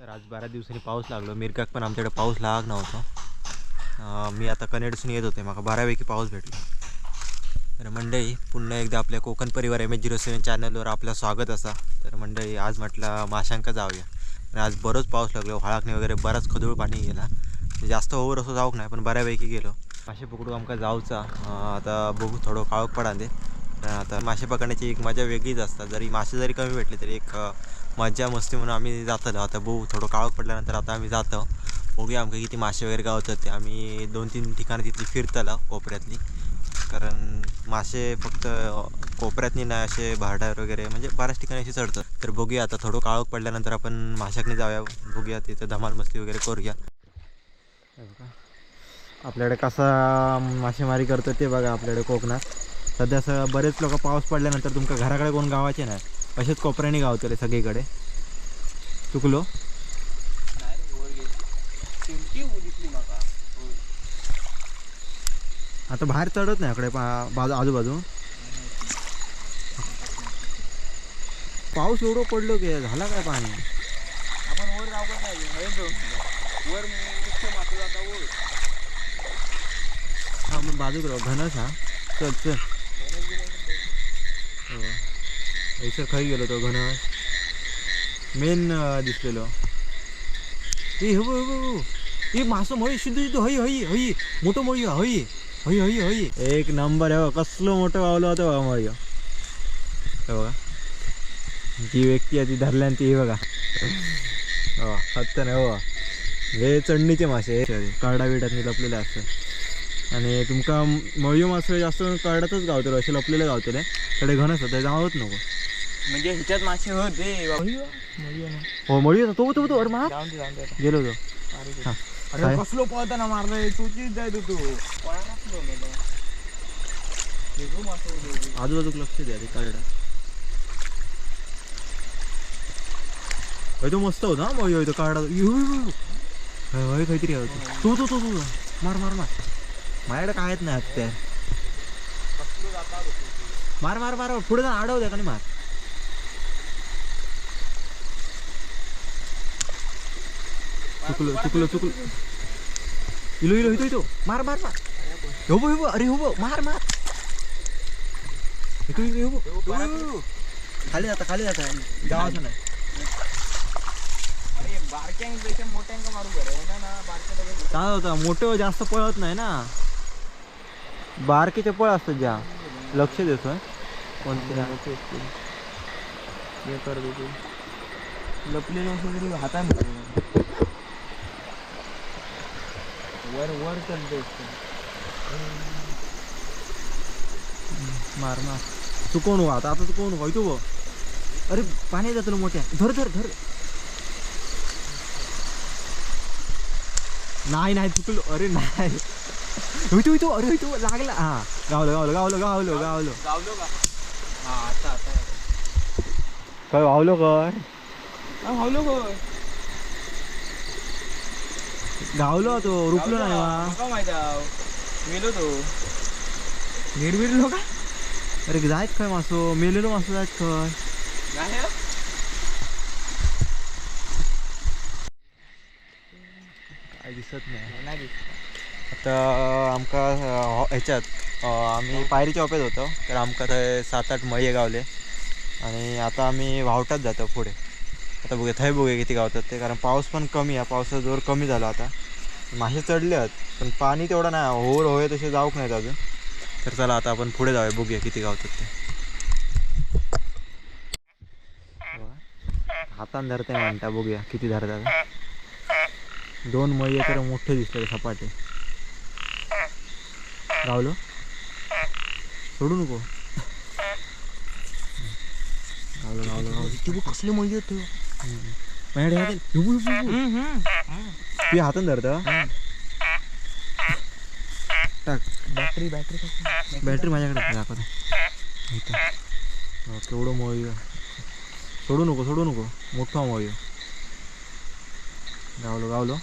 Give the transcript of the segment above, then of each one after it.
तर आज बारा दिवसांनी पाऊस लागलो. मिरगाक पण आमच्याकडे पाऊस लाग नव्हता. मी आता कनेडसून येत होते. मला बारापैकी पाऊस भेटला. तर मंडळी पुन्हा एकदा आपल्या कोकण परिवार एम एच झिरो सेवन चॅनलवर आपलं स्वागत असा. तर मंडळी आज म्हटलं माशांका जाऊया. आणि आज बरोच पाऊस लागलो. हळाकणी वगैरे बराच खदूळ पाणी गेला. जास्त ओव्हर असं जाऊक नाही पण बऱ्यापैकी गेलो. मासे पकडू आमका जाऊचा. आता बघू थोडं काळोख पडा दे. आता मासे पकडण्याची एक मजा वेगळीच असतात जरी मासे जरी कमी भेटले तरी एक मज्जा मस्ती म्हणून आम्ही जातलो. आता भाऊ थोडं काळोख पडल्यानंतर आता आम्ही जातो. बघूया आमका किती मासे वगैरे गावतात ते. आम्ही दोन तीन ठिकाणं तिथली फिरतलो कोपऱ्यातली. कारण मासे फक्त कोपऱ्यातनी नाही असे भारडार वगैरे म्हणजे बऱ्याच ठिकाणी असे चढतात. तर बघूया आता थोडं काळोख पडल्यानंतर आपण माशाकडे जाऊया. बघूया तिथं धमाल मस्ती वगैरे करूया. आपल्याकडे कसा मासेमारी करतो ते बघा आपल्याकडे कोकणात. सध्या असं बरेच लोक पाऊस पडल्यानंतर तुमका घराकडे कोण गावाचे नाही. असेच कोपऱ्याने गावतले सगळीकडे. चुकलो? आता बाहेर चढत नाही अकडे पा- बाजू आजूबाजू. पाऊस एवढं पडलो की झाला काय पाणी? आपण वर जाऊ नाही वर मुख्य मग घनच हा. चल चल हो ऐसर खाई गेलो तो घन मेन दिसलेलो. ए हो हो हो, हो. ए मासो मळी शुद्ध शुद्ध होई हई हई. मोठो मळी होई. होई हई हई. एक नंबर आहे कसलो मोठो मोठं होतो होतं बघा मळी. हो. बघा. जी व्यक्ती आहे ती धरल्यान ती बघा. हो हत्ता नाही हो. हे चढणीचे मासे. कार्डा बिडात लपलेले असतात आणि तुमका मळयो मासे जास्त कार्डातच गावतलो असे लपलेले गावतले कडे घनच होते जावत नको. म्हणजे ह्याच्यात मासे होते हो मळी होता तो तो तो अरे मा जाऊन दे जाऊन दे आता. गेलो तो मारू दे. हा. अरे? कसलो पळताना मारलंय तुझीच जाय तू पळायला कुठं गेला? वेगळं मासे होते. आजूबाजूक लक्ष द्या ते कार्डा तो मस्त होता हा मळी होतो कार्डा होय काहीतरी होतो तू तो तो तू मार मार मार माझ्याकडे काय येत नाही होतो ते. मार मार मार पुढे जा आडव द्या का नाही मार चुकलो चुकलो चुकलो. इलो इलो इतो इतो. मार मार मार. हो हो अरे हो मार मार. इतो. खाली जाता खाली जाता. गावाचं नाही अरे बारक्यांपेक्षा मोठ्यांका मारू बरं होता ना बारक्या लगेच काय होतं? मोठं जास्त पळत नाही ना. बारकीचे पळ असतात ज्या. लक्ष देतोय. कोणत्या हे कर दे तू लपलेलं असं तरी हाताने वर वर चालते मार मार. चुकवू नको आता आता चुकवू नको इतो बघ अरे पाणी जातं मोठ्या. धर धर धर. नाही नाही चुकलो. अरे नाही. इतो इतो अरे इतो लागला. हा. गावलं गावलं गावलं गावलं गावलं. गावलो का? हा आता आता. काय गावलं कर हा गावलो गो गावलो तो रुकलो नाही वा. माहिती मेलो तो. का? अरे जायत खय मासो? मेलेलो मासो जायत खय नाही हा? काय दिसत नाही. आता आमका ह्याच्यात आम्ही पायरीच्या ओप्यात होतो. तर आमका थंय सात आठ मळे गावले. आणि आता आम्ही वावटात जातो पुढे. आता बघूया थंय बघूया किती गावतात ते. कारण पाऊस पण कमी आहे पावसाचा जोर कमी झाला आता. मासे चढले आहेत पण पाणी तेवढं नाही. होर होय तसे जाऊक नाहीत अजून. तर चला आता आपण पुढे जाऊया बघूया किती गावतात ते. हातान धरते म्हणता बघूया किती धरतात. दोन मये तर मोठे दिसले सपाटे. गावलो? सोडू नको. गावलो गावलो गावलो. ते कसले मये होते माझ्याकडे हात आहे. युबू, युबू, युबू. तू या हातान धरत टाक. बॅटरी बॅटरी बॅटरी माझ्याकडे दाखवतो हो, केवढं आहे. सोडू नको सोडू नको. मोठा आहे. गावलो गावलो.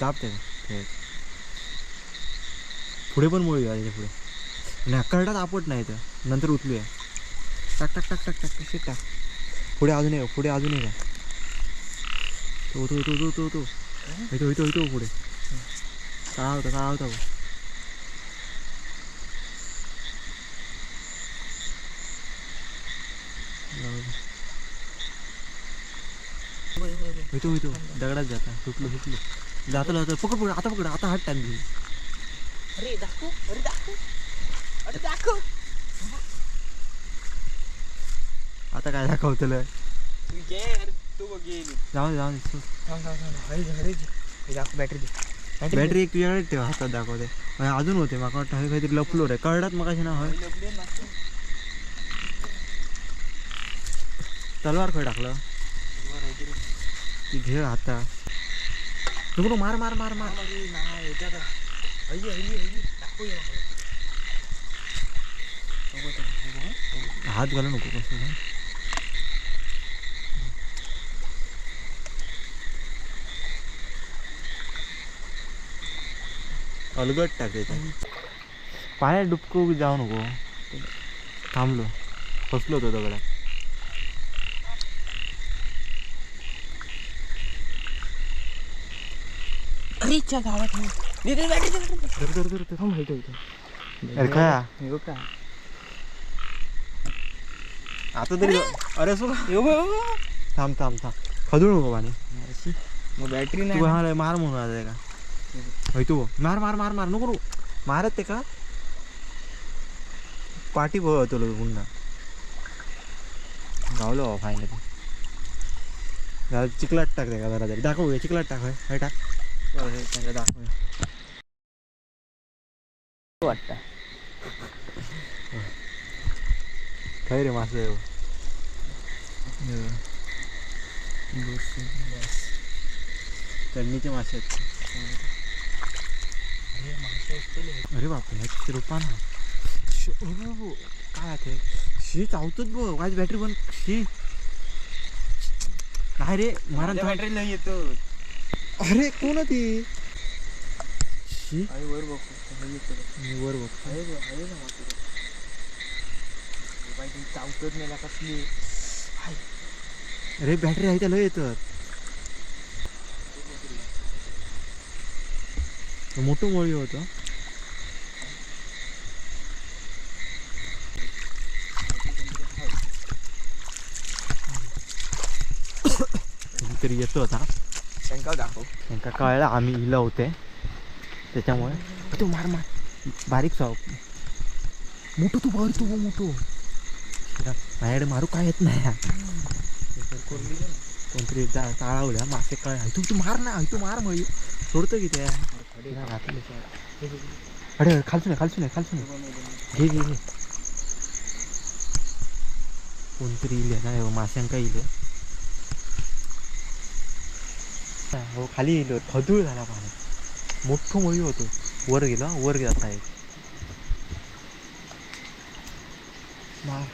दाब ते पुढे पण मळी आहे पुढे. आणि करडात आपट नाही तर नंतर उचलूया टाक टाक टाक टाक टाक टाक. पुढे अजून ये पुढे अजून ये तो तो तो तो तो तो. येतो येतो येतो पुढे. काळा होता काळा होता बघ. येतो दे. इथं. दगडात जाता. सुटलो सुटलो. जातो जातो पकड पकड. आता पकड. आता हात टाक दे अरे दाखव. अरे दाखव. अरे दाखव. आता काय दाखवतलं? जाऊ दे जाऊ दे बॅटरी बॅटरी एक तुझ्याकडे ठेव हातात दाखवते. अजून होते माका वाटतं हे काहीतरी लपलो रे. कळडात मग ना होय. तलवार खय टाकलं. ती घे हाता नको मार मार मार मार. हात घालू नको कसं अलगट टाक त्याच्यात पाण्यात डुबकू जाऊ नको. थांबलो. फसलो होतो दगडात. गावात हे आता तरी अरे! थांब थांब थांब. खदू नको पाणी. मग बॅटरी तू नाही हा मार म्हणून आता का? तू मार मार मार मार नको. मारत ते का? पाठी बघ तुला पुन्हा गावलो फायनली जरा चिकलाट टाक ते का जरा तरी दाखव हे चिकलाट टाक होय टाक. हे दाखव. वाटतं. काय रे मासे? चढणीचे मासे आहेत. अरे बापरे ह्याची रुपा ना श- ओ, ओ, काय आहे ते? शी चावतोच बघ माझी बॅटरी पण. शी काय रे मारा थांब. बॅटरी नाही येतो. अरे कोण ती? शी अरे वर बघ हे येतो. मी वर बघ अरे बघ अरे. हे बाई, ती चावतच नाही ना कसली. अरे बॅटरी आहे त्याला येतात मोठं मोळी होतं. तरी येतो आता. शंका दाखव. त्यांका कळलं आम्ही इलं होते. त्याच्यामुळे. तो मार मार. बारीक साव. मोठं तू बर तू मोठं. माझ्याकडे मारू काय येत नाही. कोणतरी जा चाळवल्या. मासे कळ तू तू मार ना तू मार मग सोडतो की त्या अरे खालसून आहे खालसून आहे खालसून आहे. घे घे घे. कोणतरी इले ना हो, माश्यांका इले. हो खाली येईल थदूळ झाला पाणी. मोठं मळी होतो. वर गेला वर जाता एक मार.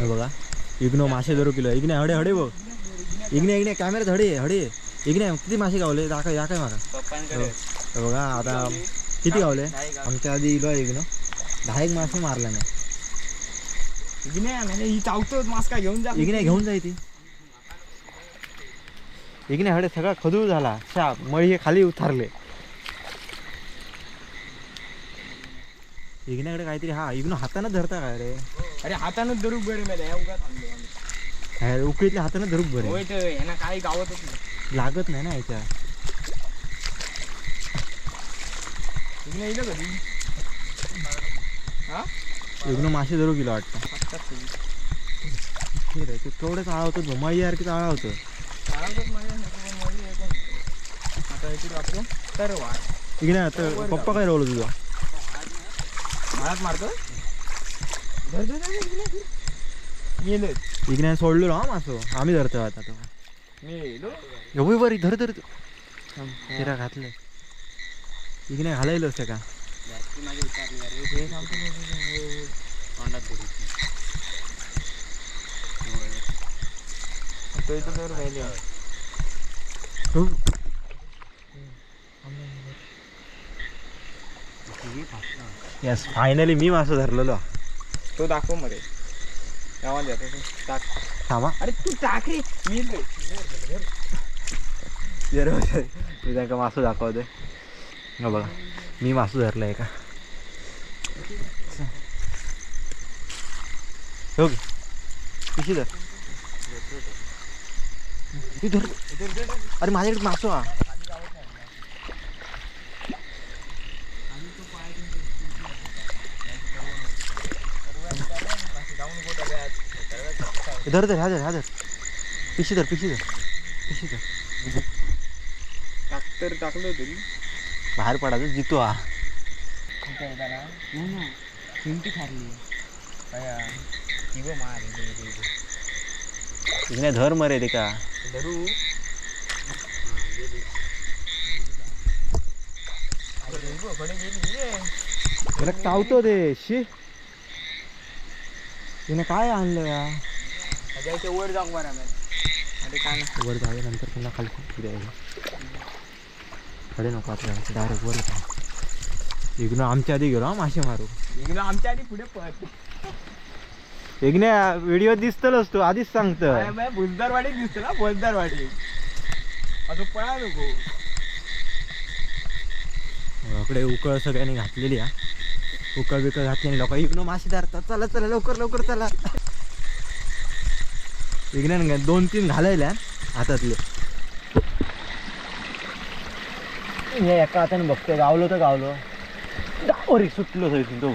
बघा. इग्नो मासे धरू किलो. इग्ने हडे हडे बघ इग्ने इग्ने कॅमेऱ्यात हडे हडे. इग्ने किती मासे गावले? दाखव माका पप्पांकडे. हे बघा आता किती गावले? आमच्या आधी इलो इग्नो. दहा एक मासे मारला नाही इग्ने म्हणजे चावतोच मास्क काय घेऊन जा. इग्ने घेऊन जाय ती इग्ने हडे सगळा खदूळ झाला. शा मळी हे खाली उतारले. इग्न्याकडे काहीतरी हा इग्नो हातानं धरता काय रे? अरे हातानं धरूक बरे मेले हे उगा थांबलो आम्ही. काय रे, उकळीतल्या हातानं धरूक बरे. होय तर ह्यांना काही गावतच नाही. लागत नाही ना याच्या. इग्ने येईल कधी? हा? मासे धरू गेलो वाटतं. आत्ताच. ठीक आहे ते केवढं काळा होतं मळी यार की काळा होतं. चालवतच माझ्या. आता आपलं. तर इकडे आता पप्पा काय रोवलं तुझा? मारात मारतो धर धर इकडे सोडलो हा मासो. आम्ही धरतो आता तो. एवढी बरी धर धर. तिरा घातले इकडे घालायलो असते का? तो इथं तर राहिले फायनली मी मासं धरलेलो. तो दाखवमध्ये गावात जातो तो. टाक. थांबा. अरे तू टाक रे. मी. जर मी त्यांना मासू दाखवते हा बघा. मी मासू धरला आहे का हो पिशी धर. ती धर. अरे माझ्याकडे मासू हा. धर धर हा धर हा धर. पिशी धर पिशी धर पिशी धर. टाक तर टाकलं तरी बाहेर पडायचं जितो हा. नाही ना. चिमटी काय किंवा मार इकडे धर मरे ते का? धरू. त्याला चावतो ते शी. तिने काय आणलं या? त्याच्या वर जाऊ बरं अरे काय नाही. वर जावे नंतर पुन्हा खाली द्यायला कडे नको आता डायरेक्ट वर येतो. इग्नो आमच्या आधी गेलो हा मासे मारू. इकडं आमच्या आधी पुढे पळत इग्ने व्हिडिओ दिसतलच तू आधीच सांगतोय. बुजदारवाडी दिसतो ना बुजदारवाडी असं पळा नको. इकडे उकळ सगळ्यांनी घातलेली हा. उकळ बिकळ घातली आणि लोक इग्नो मासे धरतात. चला चला लवकर लवकर चला. इग्ने दोन तीन घालायल्या हातातले. एका हाताने बघतोय गावलो तर गावलो. डावरी सुटलो थंय तो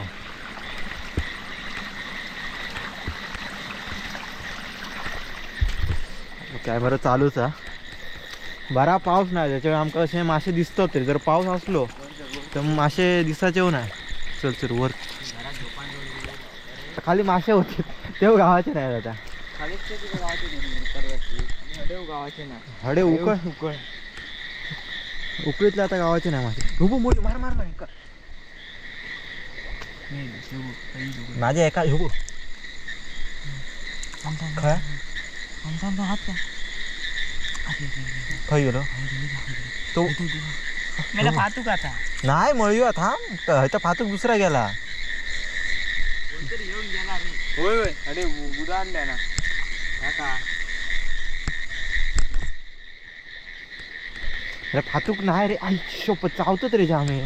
कॅमेरा चालूच हा बरा पाऊस नाही त्याच्यामुळे आमका असे मासे दिसतात तरी. जर पाऊस असलो तर मासे हो नाही. चल चल वर. खाली मासे होते तेव्हा गावाचे नाही आता हडे उकळ. उकळ. उकळीतले आता गावाचे नाही मासे हुबू मोठी मार मार मार एका. माझ्या एका हुबू काय? खय गेलो. तो फातूक आता. नाही मळूया थांब. तर फातूक दुसरा गेला. होय होय. अरे बुधा आणल्या ना. अरे फातूक नाही रे. आई शोप चावतो रे जामे.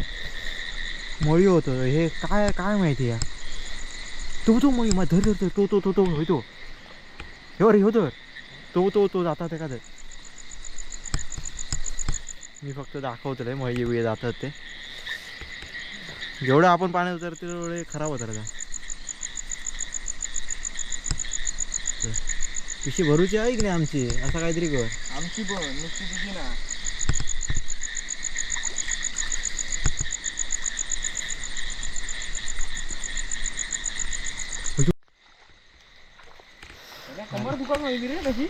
मळी होतो. हे काय काय माहिती या तो तो मळी मा धर धर धर. तो तो तो तो होतो. हे रे हो धर तो तो तो जातात ते का तर मी फक्त दाखवतो रे मळी बिळी जातात ते. जेवढं आपण पाण्यात उतरते तेवढे खराब होतात पिशी भरूची आहे की नाही आमची? असं काहीतरी कर. आमची पण नुसती तुझी ना. दुकान माहिती रे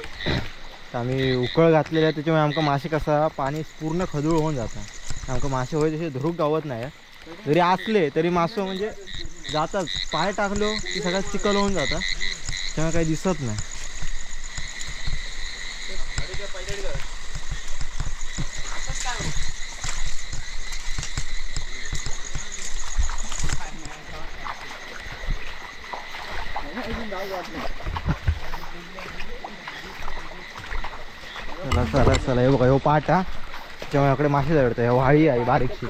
आम्ही उकळ घातलेले आहे त्याच्यामुळे आमका मासे कसा पाणी पूर्ण खदूळ होऊन जातात आमका मासे होय तसे धरूक गावत नाही. जरी असले तरी मासं म्हणजे जातात. पाय टाकलो की सगळ्यात चिकल होऊन जातात त्यामुळे काही दिसत नाही. चला हे बघा ह्यो पाट. हा इकडे मासे जळतं ह्यो वाळी आहे बारीकशी.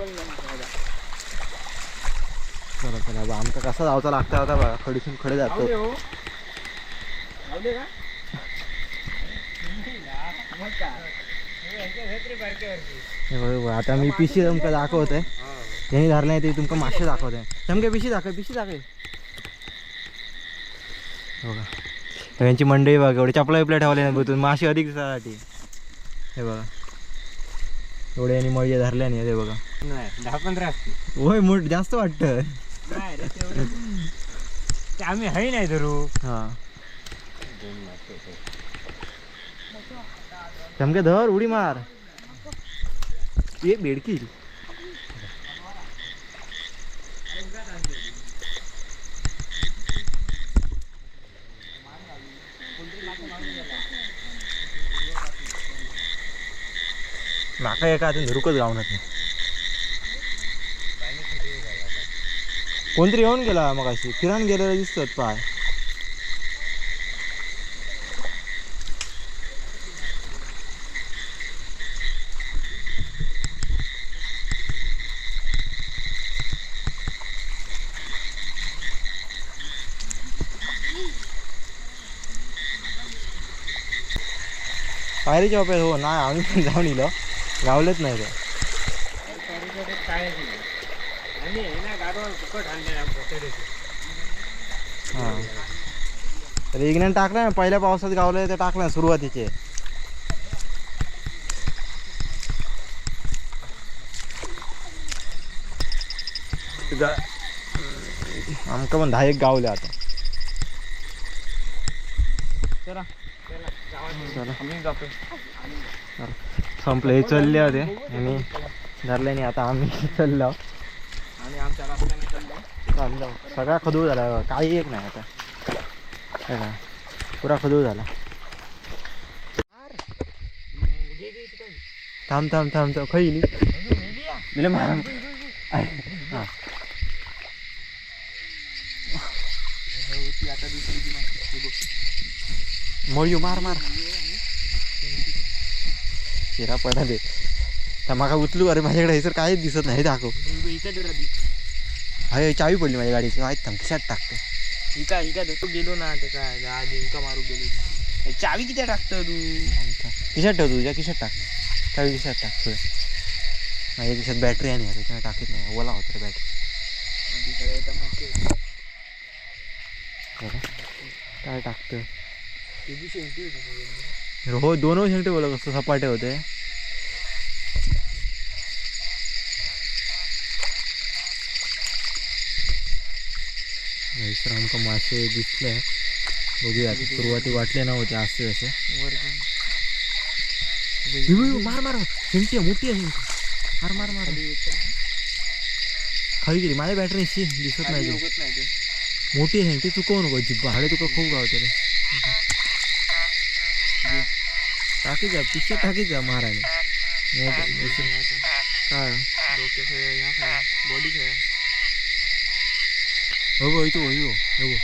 चला चला बा आमका कसा जावचा लागता होता बघा खडीसून खडे जातो. हो. आता मी पिशी तुमका दाखवत आहे त्यांनी धरलं ते तुमका मासे दाखवत आहे चमके पिशी दाखव पिशी दाखव बघा. त्यांची मंडई बघा एवढे चपला बिपला ठेवले नाही मासे अधिक दिसासाठी हे बघा. एवढे यांनी मळी धरल्याने हे बघा. नाही दहा पंधरा असते होय मोठ जास्त वाटतं. नाही रे तेवढं. ते आम्ही हई नाही धरू. हा. चमके धर उडी मार. एक बेडकी. माका एका हातून धरुकच गावणार नाही कोणतरी येऊन गेला मग अशी किरण गेलेला दिसतात पाय. पायरीच्या ऑफिस हो नाही आम्ही पण जाऊन इलो. गावलेच नाही ते. हां. तर इग्नॅन टाकलं ना पहिल्या पावसात गावलं ते टाकलं ना सुरुवातीचे. आमका पण दहा एक गावले आता. चला चला आम्ही जातो संपले हे चालले होते आणि धरले नाही आता आम्ही चाललो. आणि आमच्या रस्त्याने चाललो. चाललो. सगळा खदूळ झाला. काही एक नाही आता. पुरा खदूळ झाला. थांब थांब थांब थांब. खैली दिले मार हां. मळ्यो मार मार. शिरा पडा दे तर माका उचलू अरे माझ्याकडे हे सर काहीच दिसत नाही दाखव. हाय चावी पडली माझ्या गाडीची. आहेत थांब खिशात टाकतो इका इका देतो गेलो ना ते काय आज इका मारू गेलो. चावी किती टाकतो तू? खिशात ठेव तुझ्या खिशात टाक. चावी खिशात टाक पुढे माझ्या खिशात बॅटरी आहे नाही त्याच्यामुळे टाकीत नाही. ओला होतं रे बॅटरी काय टाकतं हो दोन शेंगटे बोला कसं सपाटे होते. तर आमका मासे दिसले बघूया. सुरुवाती वाटले नव्हते असते असे मार मार शेंगटी आहे, मोठी आहे मार मार मार। खाली गेली माझ्या बॅटरी दिसत नाही ती. ते मोठी आहे शेंगटी चुकवू नको जिब्बा हाडे तुका खूप गावते रे टाकी जा पिशा टाकी जा मारायला काय डोक्या खेळ ह्या खेळ बॉडी खेळ हो। गो इथं हो इथं हो। गो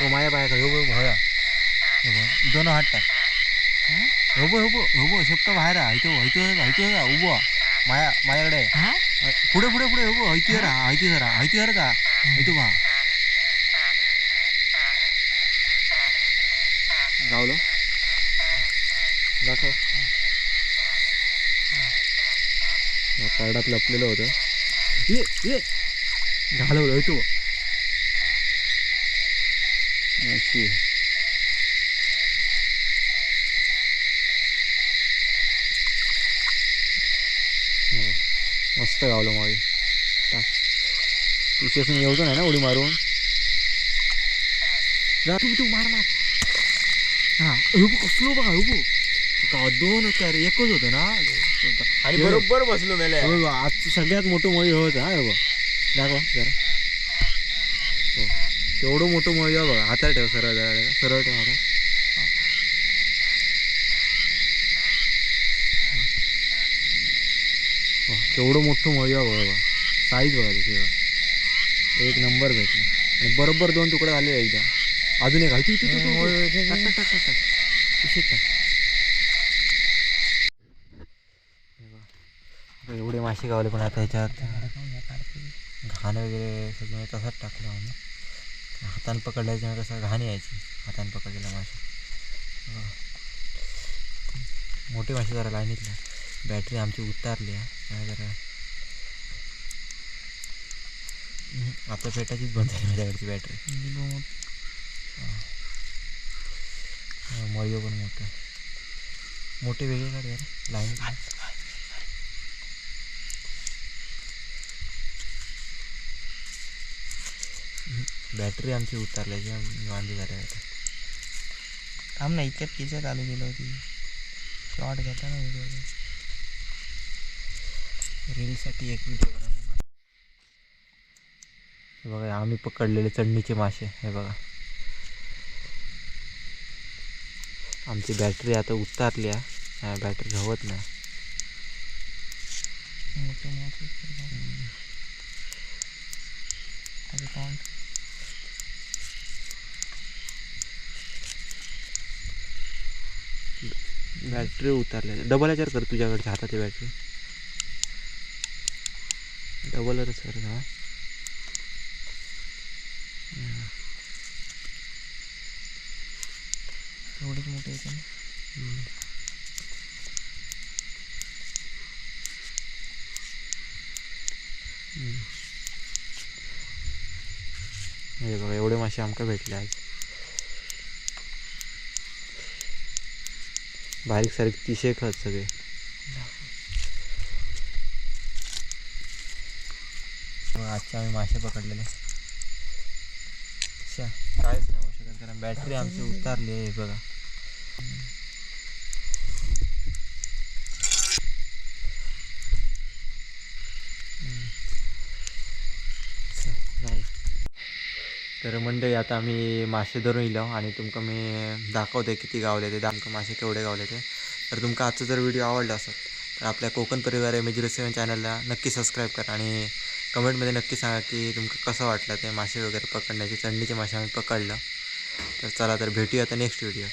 हो माझ्या पायाकडे हो गो भया। हो गो दोन हात टाक हो? बो हो बो हो बो शेपटा बाहेर आहे इथं इथं इथं जा उभो माया माझ्याकडे आहे. अ, पुढे पुढे पुढे हो बो ऐती जरा ऐती जरा ऐती जरा का ऐतू बा गावलो दाखव पारडात लपलेलं होतं. ये ये. घालवलं होय तू. अशी. हो, मस्त गावलं मागे. टाक. पिशेसून येऊचं नाही ना उडी मारून. जा तू तू मार मार. हा रुबू कसलो बघा उभं. का दोन होतं रे एकच होतं ना. आणि हे- बरोबर बसलो मेले हो बा, आज सगळ्यात मोठं मळी होत हा हे बघ. दाखवा जरा. हो तेवढं मोठं मळी आहे बघा. हातात ठेव सरळ जरा जरा. सरळ ठेव हातात हो, केवढं मोठं मळी आहे बघा बघा. साईज बघा त्याची बघा. एक नंबर भेटला. आणि बरोबर दोन तुकडे झाले एकदम. अजून एक आहे. तू- तू- तू- तू- तू. टाक, टाक, टाक, टाक, टाक. टाक. हे बघा. आता एवढे मासे गावले पण आता ह्याच्यात घाण वगैरे सगळं तसाच टाकलं आम्ही. हातानं पकडल्याच्या कसं घाण यायची. हातानं पकडलेला मासे मोठे मासे जरा लाईनीतला बॅटरी आमची उतारली आहे. काय जरा. आता पेटाचीच बंद झाली माझ्याकडची बॅटरी. मळीओ पण मोठं. मोठे वेगळे काढ लाईन बॅटरी आमची उतारल्याची वांदी झाल्या आता. थांब ना इतक्यात किचत आलो गेलो होती. शॉर्ट घेता ना व्हिडिओ रीलसाठी एक व्हिडिओ हे बघा आम्ही पकडलेले चढणीचे मासे. हे बघा. आमची बॅटरी आता उतारली आहे बॅटरी हवत नाही How's it going? बॅटरी उतारले. डबल याच्यावर कर तुझ्याकडच्या हाताची बॅटरी डबलच सर हा एवढंच मोठं येतं ना हे बघा एवढे मासे आमका भेटले आज. बारीक सारीक तिशे खत सगळे. आजचे आम्ही मासे पकडलेले. काहीच नाही होऊ शकत कारण बॅटरी आमची उतारली आहे बघा अच्छा, झालं. तर मंडळी आता आम्ही मासे धरून येलो आणि तुमका मी दाखवते किती गावले ते. आमका मासे केवढे गावले ते. तर तुमका आजचा जर व्हिडिओ आवडला असेल तर आपल्या कोकण परिवार एम झिरो सेवन चॅनलला नक्की सबस्क्राईब करा आणि कमेंटमध्ये नक्की सांगा की तुमका कसं वाटलं ते मासे वगैरे पकडण्याचे चंडीचे मासे आम्ही पकडलं. तर चला तर भेटूया आता नेक्स्ट व्हिडिओ